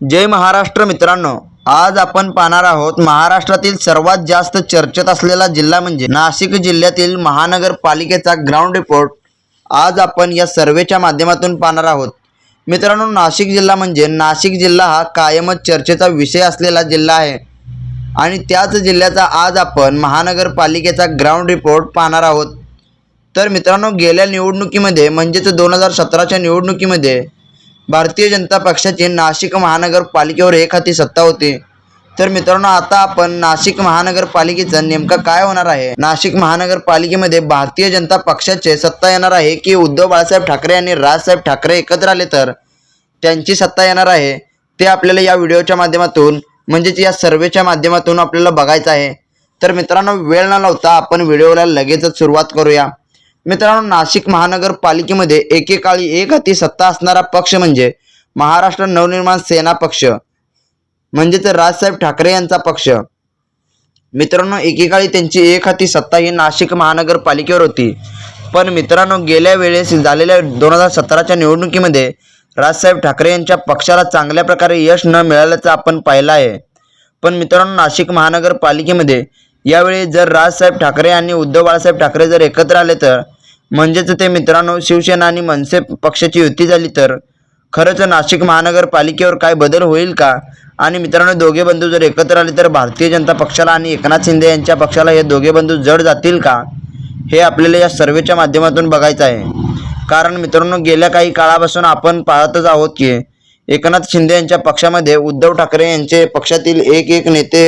जय महाराष्ट्र मित्रांनो आज आपण पाहणार आहोत महाराष्ट्रातील सर्वात जास्त चर्चेत असलेला जिल्हा म्हणजे नाशिक जिल्ह्यातील महानगरपालिकेचा ग्राउंड रिपोर्ट आज आपण या सर्वेच्या माध्यमातून पाहणार आहोत. मित्रांनो नाशिक जिल्हा म्हणजे नाशिक जिल्हा हा कायमच चर्चेचा विषय असलेला जिल्हा आहे. आणि त्याच जिल्ह्याचा आज आपण महानगरपालिकेचा ग्राउंड रिपोर्ट पाहणार आहोत. तर मित्रांनो गेल्या निवडणुकीमध्ये म्हणजेच दोन हजार सतराच्या निवडणुकीमध्ये भारतीय जनता पक्षाची नाशिक महानगरपालिकेवर एक हाती सत्ता होती. तर मित्रांनो आता आपण नाशिक महानगरपालिकेचं नेमकं काय होणार आहे? नाशिक महानगरपालिकेमध्ये भारतीय जनता पक्षाचे सत्ता येणार आहे की उद्धव बाळासाहेब ठाकरे आणि राजसाहेब ठाकरे एकत्र आले तर त्यांची सत्ता येणार आहे? ते आपल्याला या व्हिडिओच्या माध्यमातून म्हणजेच या सर्वेच्या माध्यमातून आपल्याला बघायचं आहे. तर मित्रांनो वेळ न लावता आपण व्हिडिओला लगेचच सुरुवात करूया. मित्रांनो नाशिक महानगरपालिकेमध्ये एकेकाळी एक हाती सत्ता असणारा पक्ष म्हणजे महाराष्ट्र नवनिर्माण सेना पक्ष म्हणजेच राजसाहेब ठाकरे यांचा पक्ष. मित्रांनो एकेकाळी त्यांची एक हाती सत्ता ही नाशिक महानगरपालिकेवर होती. पण मित्रांनो गेल्या वेळेस झालेल्या दोन हजार सतराच्या निवडणुकीमध्ये राजसाहेब ठाकरे यांच्या पक्षाला चांगल्या प्रकारे यश न मिळाल्याचं आपण पाहिलं आहे. पण मित्रांनो नाशिक महानगरपालिकेमध्ये यावेळी जर राजसाहेब ठाकरे आणि उद्धव बाळासाहेब ठाकरे जर एकत्र आले तर म्हणजेच ते मित्रांनो शिवसेना आणि मनसे पक्षाची युती झाली तर खरंच नाशिक महानगरपालिकेवर काय बदल होईल का? आणि मित्रांनो दोघे बंधू जर एकत्र आले तर भारतीय जनता पक्षाला आणि एकनाथ शिंदे यांच्या पक्षाला हे दोघे बंधू जड जातील का? हे आपल्याला या सर्वेच्या माध्यमातून बघायचं आहे. कारण मित्रांनो गेल्या काही काळापासून आपण पाहतच आहोत की एकनाथ शिंदे यांच्या पक्षामध्ये उद्धव ठाकरे यांचे पक्षातील एक एक नेते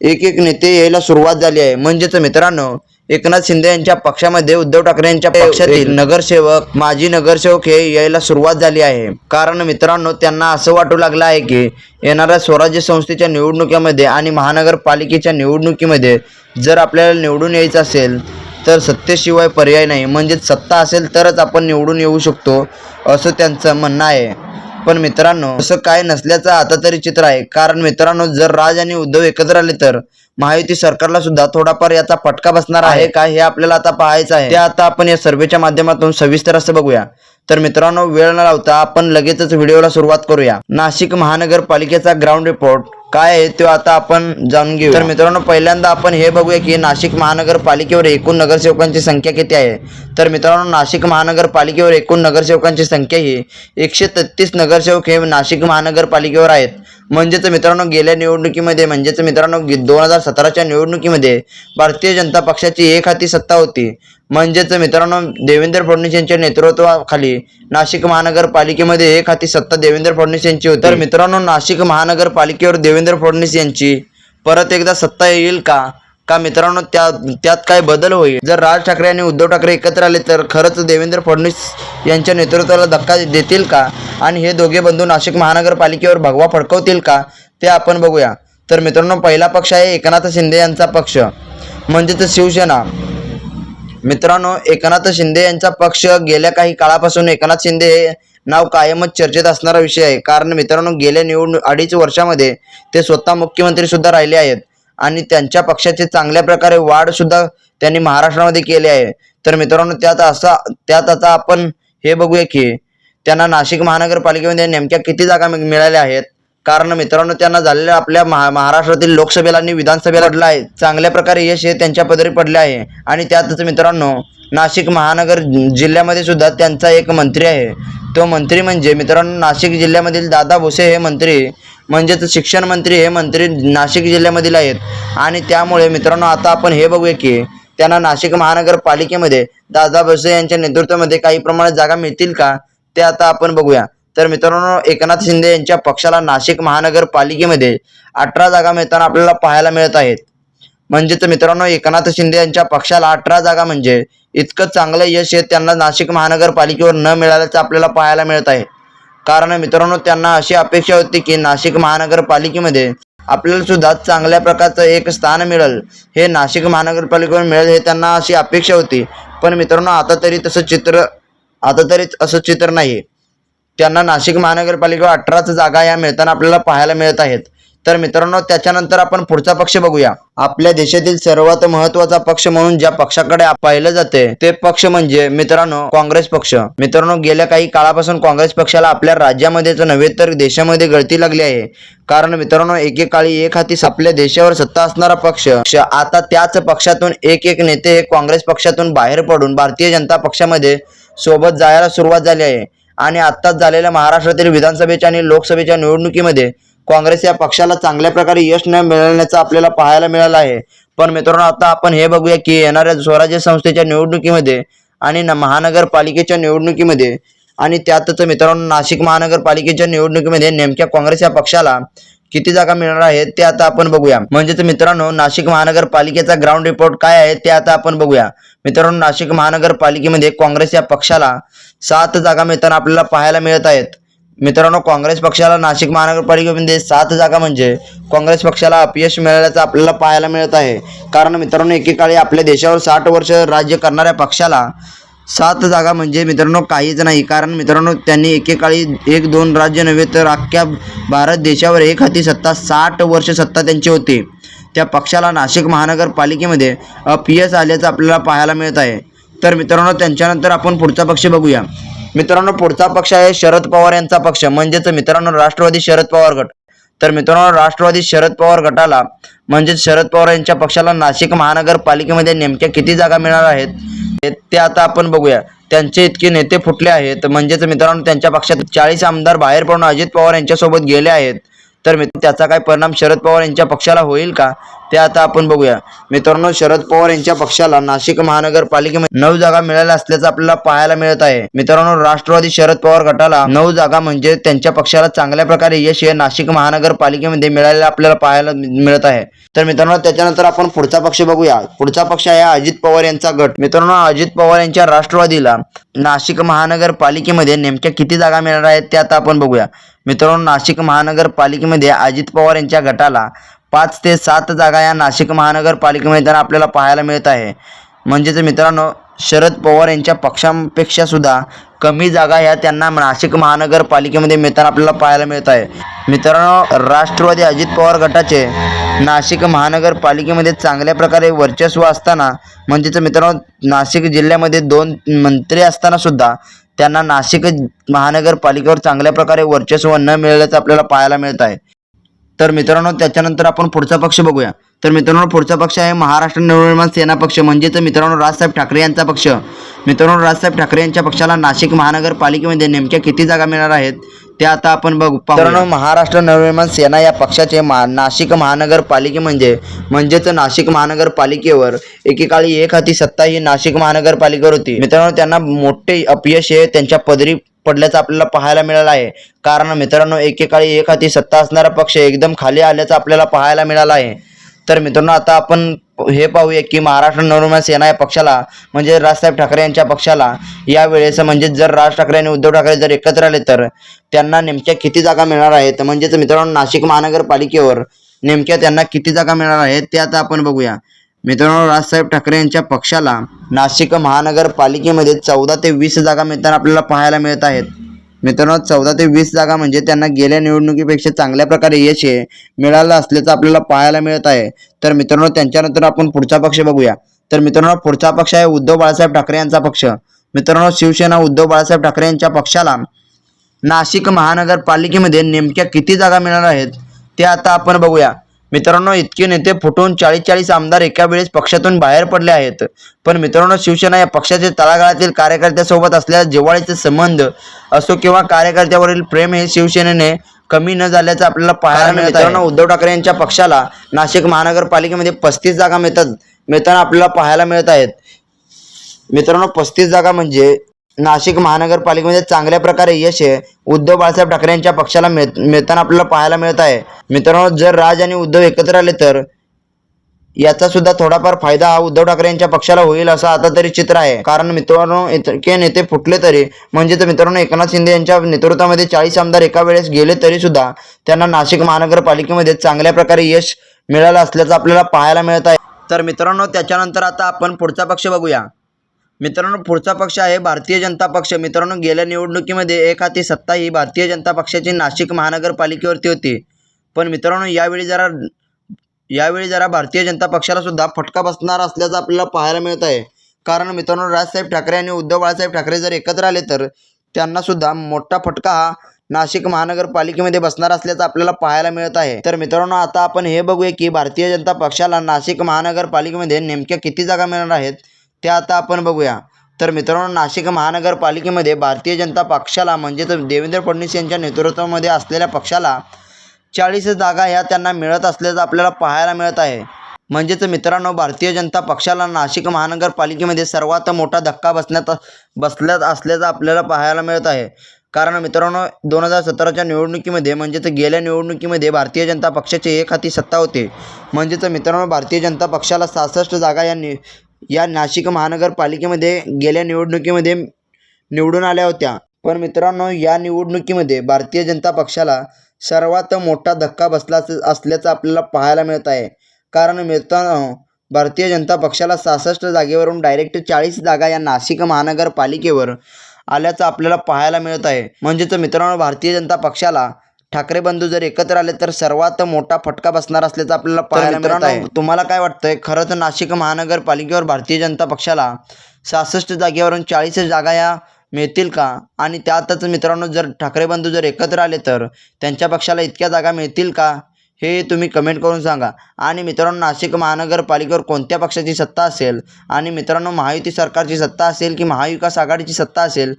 एक एक नेते यायला सुरुवात झाली आहे. म्हणजेच मित्रांनो एकनाथ शिंदे यांच्या पक्षामध्ये उद्धव ठाकरे यांच्या पक्षातील नगरसेवक माजी नगरसेवक हे यायला सुरुवात झाली आहे. कारण मित्रांनो त्यांना असं वाटू लागलं आहे की येणाऱ्या स्वराज्य संस्थेच्या निवडणुकीमध्ये आणि महानगरपालिकेच्या निवडणुकीमध्ये जर आपल्याला निवडून यायचं असेल तर सत्तेशिवाय पर्याय नाही. म्हणजेच सत्ता असेल तरच आपण निवडून येऊ शकतो असं त्यांचं म्हणणं आहे. पण मित्रांनो असं काय नसल्याचं आता तरी चित्र आहे. कारण मित्रांनो जर राज आणि उद्धव एकत्र आले तर महायुती सरकारला सुद्धा थोडाफार याचा फटका बसणार आहे का हे आपल्याला आता पाहायचं आहे. ते आता आपण या सर्वेच्या माध्यमातून सविस्तर असं बघूया. तर मित्रांनो वेळ न लावता आपण लगेचच व्हिडिओला सुरुवात करूया. नाशिक महानगरपालिकेचा ग्राउंड रिपोर्ट काय आहे तो आता आपण जाणून घेऊ तर मित्रांनो पहिल्यांदा आपण हे बघूया की नाशिक महानगरपालिकेवर एकूण नगरसेवकांची संख्या किती आहे? तर मित्रांनो नाशिक महानगरपालिकेवर एकूण नगरसेवकांची संख्या ही एकशे तेहतीस नगरसेवक हे नाशिक महानगरपालिकेवर आहेत. म्हणजेच मित्रांनो गेल्या निवडणुकीमध्ये म्हणजेच मित्रांनो दोन हजार सतराच्या निवडणुकीमध्ये भारतीय जनता पक्षाची एक हाती सत्ता होती. म्हणजेच मित्रांनो देवेंद्र फडणवीस यांच्या नेतृत्वाखाली नाशिक महानगरपालिकेमध्ये एक हाती सत्ता देवेंद्र फडणवीस यांची होती. तर मित्रांनो नाशिक महानगरपालिकेवर देवेंद्र फडणवीस यांची परत एकदा सत्ता येईल का? का मित्रांनो त्या त्यात काय बदल होईल? जर राज ठाकरे आणि उद्धव ठाकरे एकत्र आले तर खरंच देवेंद्र फडणवीस यांच्या नेतृत्वाला धक्का देतील का? आणि हे दोघे बंधू नाशिक महानगरपालिकेवर भगवा फडकवतील का? ते आपण बघूया. तर मित्रांनो पहिला पक्ष आहे एकनाथ शिंदे यांचा पक्ष. म्हणजेच शिवसेना. मित्रांनो एकनाथ शिंदे यांचा पक्ष गेल्या काही काळापासून एकनाथ शिंदे हे नाव कायमच चर्चेत असणारा विषय आहे. कारण मित्रांनो गेल्या निवडणूक अडीच वर्षामध्ये ते स्वतः मुख्यमंत्री सुद्धा राहिले आहेत. आणि त्यांच्या पक्षाचे चांगल्या प्रकारे वाढ सुद्धा त्यांनी महाराष्ट्रामध्ये केली आहे. तर मित्रांनो त्यात असा त्यात आता आपण हे बघूया की त्यांना नाशिक महानगरपालिकेमध्ये नेमक्या किती जागा मिळाल्या आहेत? कारण मित्रांनो त्यांना झालेल्या आपल्या महा महाराष्ट्रातील लोकसभेला आणि विधानसभेला पडलं आहे. चांगल्या प्रकारे यश हे त्यांच्या पदरी पडले आहे. आणि त्यातच मित्रांनो नाशिक महानगर जिल्ह्यामध्ये सुद्धा त्यांचा एक मंत्री आहे. तो मंत्री म्हणजे मित्रांनो नाशिक जिल्ह्यामधील दादा भुसे हे मंत्री म्हणजेच शिक्षण मंत्री हे मंत्री नाशिक जिल्ह्यामधील आहेत. आणि त्यामुळे मित्रांनो आता आपण हे बघूया की त्यांना नाशिक महानगरपालिकेमध्ये दादा भुसे यांच्या नेतृत्वामध्ये काही प्रमाणात जागा मिळतील का? ते आता आपण बघूया. तर मित्रांनो एकनाथ शिंदे यांच्या पक्षाला नाशिक महानगरपालिकेमध्ये अठरा जागा मिळताना आपल्याला पाहायला मिळत आहेत. म्हणजेच मित्रांनो एकनाथ शिंदे यांच्या पक्षाला अठरा जागा म्हणजे इतकं चांगलं यश हे त्यांना नाशिक महानगरपालिकेवर न मिळाल्याचं आपल्याला पाहायला मिळत आहे. कारण मित्रांनो त्यांना अशी अपेक्षा होती की नाशिक महानगरपालिकेमध्ये आपल्याला सुद्धा चांगल्या प्रकारचं एक स्थान मिळेल. हे नाशिक महानगरपालिकेवर मिळेल हे त्यांना अशी अपेक्षा होती. पण मित्रांनो आता तरी तसं चित्र आता तरी असं चित्र नाही त्यांना नाशिक महानगरपालिकेवर अठराच जागा या मिळताना आपल्याला पाहायला मिळत आहेत. तर मित्रांनो त्याच्यानंतर आपण पुढचा पक्ष बघूया. आपल्या देशातील सर्वात महत्त्वाचा पक्ष म्हणून ज्या पक्षाकडे पाहिलं जाते ते पक्ष म्हणजे मित्रांनो काँग्रेस पक्ष. मित्रांनो गेल्या काही काळापासून काँग्रेस पक्षाला आपल्या राज्यामध्येच नव्हे तर देशामध्ये गळती लागली आहे. कारण मित्रांनो एकेकाळी एक हाती आपल्या देशावर सत्ता असणारा पक्ष आता त्याच पक्षातून एक एक नेते हे काँग्रेस पक्षातून बाहेर पडून भारतीय जनता पक्षामध्ये सोबत जायला सुरुवात झाली आहे. आणि आत्ताच झालेल्या महाराष्ट्रातील विधानसभेच्या आणि लोकसभेच्या निवडणुकीमध्ये काँग्रेस या पक्षाला चांगल्या प्रकारे यश न मिळण्याचं आपल्याला पाहायला मिळालं आहे. पण मित्रांनो आता आपण हे बघूया की येणाऱ्या स्वराज्य संस्थेच्या निवडणुकीमध्ये आणि महानगरपालिकेच्या निवडणुकीमध्ये आणि त्यातच मित्रांनो नाशिक महानगरपालिकेच्या निवडणुकीमध्ये नेमक्या काँग्रेस या पक्षाला किती जागा मिळणार आहेत ते आता आपण बघूया. म्हणजेच मित्रांनो नाशिक महानगरपालिकेचा ग्राउंड रिपोर्ट काय आहे ते आता आपण बघूया. मित्रांनो नाशिक महानगरपालिकेमध्ये काँग्रेस या पक्षाला सात जागा मिळताना आपल्याला पाहायला मिळत आहेत. मित्रांनो काँग्रेस पक्षाला नाशिक महानगरपालिकेमध्ये सात जागा म्हणजे काँग्रेस पक्षाला अपयश मिळाल्याचं आपल्याला पाहायला मिळत आहे. कारण मित्रांनो एकेकाळी आपल्या देशावर साठ वर्ष राज्य करणाऱ्या पक्षाला सात जागा म्हणजे मित्रांनो काहीच नाही. कारण मित्रांनो त्यांनी एकेकाळी एक दोन राज्य नव्हे तर अख्ख्या भारत देशावर एक हाती सत्ता साठ वर्ष सत्ता त्यांची होती. त्या पक्षाला नाशिक महानगरपालिकेमध्ये अपयश आल्याचं आपल्याला पाहायला मिळत आहे. तर मित्रांनो त्यांच्यानंतर आपण पुढचा पक्ष बघूया. मित्रांनो पुढचा पक्ष आहे शरद पवार यांचा पक्ष. म्हणजेच मित्रांनो राष्ट्रवादी शरद पवार गट. तर मित्रांनो राष्ट्रवादी शरद पवार गटाला म्हणजेच शरद पवार यांच्या पक्षाला नाशिक महानगरपालिकेमध्ये नेमक्या किती जागा मिळणार आहेत? ते आता आपण बघूया. त्यांचे इतके नेते फुटले आहेत. म्हणजेच मित्रांनो त्यांच्या पक्षात चाळीस आमदार बाहेर पडून अजित पवार यांच्यासोबत गेले आहेत. तर मित्र त्याचा काय परिणाम शरद पवार यांच्या पक्षाला होईल का? ते आता आपण बघूया. मित्रांनो शरद पवार यांच्या पक्षाला नाशिक महानगरपालिकेमध्ये नऊ जागा मिळाल्या असल्याचं आपल्याला पाहायला मिळत आहे. मित्रांनो राष्ट्रवादी शरद पवार गटाला नऊ जागा म्हणजे त्यांच्या पक्षाला चांगल्या प्रकारे यश हे नाशिक महानगरपालिकेमध्ये मिळालेलं आपल्याला पाहायला मिळत आहे. तर मित्रांनो त्याच्यानंतर आपण पुढचा पक्ष बघूया. पुढचा पक्ष आहे अजित पवार यांचा गट. मित्रांनो अजित पवार यांच्या राष्ट्रवादीला नाशिक महानगरपालिकेमध्ये नेमक्या किती जागा मिळणार आहेत ते आता आपण बघूया. मित्रांनो नाशिक महानगरपालिकेमध्ये अजित पवार यांच्या गटाला पाच ते सात जागा या नाशिक महानगरपालिकेमध्ये त्यांना आपल्याला पाहायला मिळत आहे. म्हणजेच मित्रांनो शरद पवार यांच्या पक्षांपेक्षा सुद्धा कमी जागा ह्या त्यांना नाशिक महानगरपालिकेमध्ये मिळताना आपल्याला पाहायला मिळत आहे. मित्रांनो राष्ट्रवादी अजित पवार गटाचे नाशिक महानगरपालिकेमध्ये चांगल्या प्रकारे वर्चस्व असताना म्हणजेच मित्रांनो नाशिक जिल्ह्यामध्ये दोन मंत्री असताना सुद्धा त्यांना नाशिक महानगरपालिकेवर चांगल्या प्रकारे वर्चस्व न मिळाल्याचं आपल्याला पाहायला मिळत आहे. तर मित्रांनो त्याच्यानंतर आपण पुढचा पक्ष बघूया. तर मित्रांनो पुढचा पक्ष आहे महाराष्ट्र नवनिर्माण सेना पक्ष. म्हणजेच मित्रांनो राजसाहेब ठाकरे यांचा पक्ष. मित्रांनो राजसाहेब ठाकरे यांच्या पक्षाला नाशिक महानगरपालिकेमध्ये नेमक्या किती जागा मिळणार आहेत? ते आता आपण बघू मित्रांनो महाराष्ट्र नवनिर्माण सेना या पक्षाचे मा नाशिक महानगरपालिके म्हणजे म्हणजेच नाशिक महानगरपालिकेवर एकेकाळी एक हाती सत्ता ही नाशिक महानगरपालिकेवर होती. मित्रांनो त्यांना मोठे अपयश हे त्यांच्या पदरी पडल्याचं आपल्याला पाहायला मिळालं आहे. कारण मित्रांनो एकेकाळी एक हाती सत्ता असणारा पक्ष एकदम खाली आल्याचं आपल्याला पाहायला मिळालं आहे. तर मित्रांनो आता आपण हे पाहूया की महाराष्ट्र नवनिर्माण सेना या पक्षाला म्हणजे राजसाहेब ठाकरे यांच्या पक्षाला यावेळेस म्हणजे जर राज ठाकरे आणि उद्धव ठाकरे जर एकत्र आले तर त्यांना नेमक्या किती जागा मिळणार आहेत? म्हणजेच मित्रांनो नाशिक महानगरपालिकेवर नेमक्या त्यांना किती जागा मिळणार आहेत ते आता आपण बघूया. मित्रांनो राजसाहेब ठाकरे यांच्या पक्षाला नाशिक महानगरपालिकेमध्ये चौदा ते वीस जागा मिळताना आपल्याला पाहायला मिळत आहेत. मित्रांनो चौदा ते वीस जागा म्हणजे त्यांना गेल्या निवडणुकीपेक्षा चांगल्या प्रकारे यश हे मिळालं असल्याचं आपल्याला पाहायला मिळत आहे. तर मित्रांनो त्यांच्यानंतर आपण पुढचा पक्ष बघूया. तर मित्रांनो पुढचा पक्ष आहे उद्धव बाळासाहेब ठाकरे यांचा पक्ष. मित्रांनो शिवसेना उद्धव बाळासाहेब ठाकरे यांच्या पक्षाला नाशिक महानगरपालिकेमध्ये नेमक्या किती जागा मिळणार आहेत ते आता आपण बघूया. मित्रांनो इतके नेते फुटून चाळीस चाळीस आमदार एका वेळेस पक्षातून बाहेर पडले आहेत. पण मित्रांनो शिवसेना या पक्षाचे तळागाळातील कार्यकर्त्यासोबत असलेल्या जिव्हाळ्याचे संबंध असो किंवा कार्यकर्त्यावरील प्रेम हे शिवसेनेने कमी न झाल्याचं आपल्याला पाहायला मिळत मित्रांनो उद्धव ठाकरे यांच्या पक्षाला नाशिक महानगरपालिकेमध्ये पस्तीस जागा मिळतात मिळताना आपल्याला पाहायला मिळत आहेत. मित्रांनो पस्तीस जागा म्हणजे नाशिक महानगरपालिकेमध्ये चांगल्या प्रकारे यश आहे. उद्धव बाळासाहेब ठाकरे यांच्या पक्षाला मिळ मिळताना आपल्याला पाहायला मिळत आहे. मित्रांनो जर राज आणि उद्धव एकत्र आले तर याचा सुद्धा थोडाफार फायदा हा उद्धव ठाकरे यांच्या पक्षाला होईल असं आता तरी चित्र आहे. कारण मित्रांनो इतके नेते फुटले तरी म्हणजे तर मित्रांनो एकनाथ शिंदे यांच्या नेतृत्वामध्ये चाळीस आमदार एका वेळेस गेले तरी सुद्धा त्यांना नाशिक महानगरपालिकेमध्ये चांगल्या प्रकारे यश मिळालं असल्याचं आपल्याला पाहायला मिळत आहे. तर मित्रांनो त्याच्यानंतर आता आपण पुढचा पक्ष बघूया. मित्रांनो पुढचा पक्ष आहे भारतीय जनता पक्ष. मित्रांनो गेल्या निवडणुकीमध्ये एक हाती सत्ता ही भारतीय जनता पक्षाची नाशिक महानगरपालिकेवरती होती. पण मित्रांनो यावेळी जरा यावेळी जरा भारतीय जनता पक्षाला सुद्धा फटका बसणार असल्याचं आपल्याला पाहायला मिळत आहे. कारण मित्रांनो राजसाहेब ठाकरे आणि उद्धव बाळासाहेब ठाकरे जर एकत्र आले तर त्यांनासुद्धा मोठा फटका हा नाशिक महानगरपालिकेमध्ये बसणार असल्याचं आपल्याला पाहायला मिळत आहे. तर मित्रांनो आता आपण हे बघूया की भारतीय जनता पक्षाला नाशिक महानगरपालिकेमध्ये नेमक्या किती जागा मिळणार आहेत? ते आता आपण बघूया. तर मित्रांनो नाशिक महानगरपालिकेमध्ये भारतीय जनता पक्षाला म्हणजेच देवेंद्र फडणवीस यांच्या नेतृत्वामध्ये असलेल्या पक्षाला चाळीस जागा ह्या त्यांना मिळत असल्याचं आपल्याला पाहायला मिळत आहे. म्हणजेच मित्रांनो भारतीय जनता पक्षाला नाशिक महानगरपालिकेमध्ये सर्वात मोठा धक्का बसण्यात बसल्यात असल्याचं आपल्याला पाहायला मिळत आहे. कारण मित्रांनो दोन हजार सतराच्या निवडणुकीमध्ये म्हणजेच गेल्या निवडणुकीमध्ये भारतीय जनता पक्षाची एक हाती सत्ता होते. म्हणजेच मित्रांनो भारतीय जनता पक्षाला सहासष्ट जागा या नि या नाशिक महानगरपालिकेमध्ये गेल्या निवडणुकीमध्ये निवडून आल्या होत्या. पण मित्रांनो या निवडणुकीमध्ये भारतीय जनता पक्षाला सर्वात मोठा धक्का बसला असल्याचं आपल्याला पाहायला मिळत आहे. कारण मित्रांनो भारतीय जनता पक्षाला सहासष्ट जागेवरून डायरेक्ट चाळीस जागा या नाशिक महानगरपालिकेवर आल्याचं आपल्याला पाहायला मिळत आहे. म्हणजेच मित्रांनो भारतीय जनता पक्षाला ठाकरे बंधू जर एकत्र आले तर सर्वात मोठा फटका बसणार असल्याचं आपल्याला पाहायला मिळत आहे. तुम्हाला काय वाटतंय? खरंच नाशिक महानगरपालिकेवर भारतीय जनता पक्षाला सहासष्ट जागेवरून चाळीस जागा या मिळतील का? आणि त्यातच मित्रांनो जर ठाकरे बंधू जर एकत्र आले तर त्यांच्या पक्षाला इतक्या जागा मिळतील का? हे तुम्ही कमेंट करून सांगा. आणि मित्रांनो नाशिक महानगरपालिकेवर कोणत्या पक्षाची सत्ता असेल? आणि मित्रांनो महायुती सरकारची सत्ता असेल की महाविकास आघाडीची सत्ता असेल?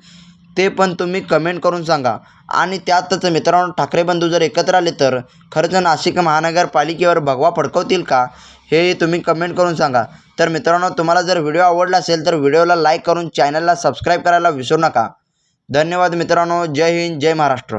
ते पण तुम्ही कमेंट करून सांगा. आणि त्यातच मित्रांनो ठाकरे बंधू जर एकत्र आले तर खरंच नाशिक महानगरपालिकेवर भगवा फडकवतील का? हे तुम्ही कमेंट करून सांगा. तर मित्रांनो तुम्हाला जर व्हिडिओ आवडला असेल तर व्हिडिओला लाईक करून चॅनलला सबस्क्राईब करायला विसरू नका. धन्यवाद मित्रांनो जय हिंद जय महाराष्ट्र.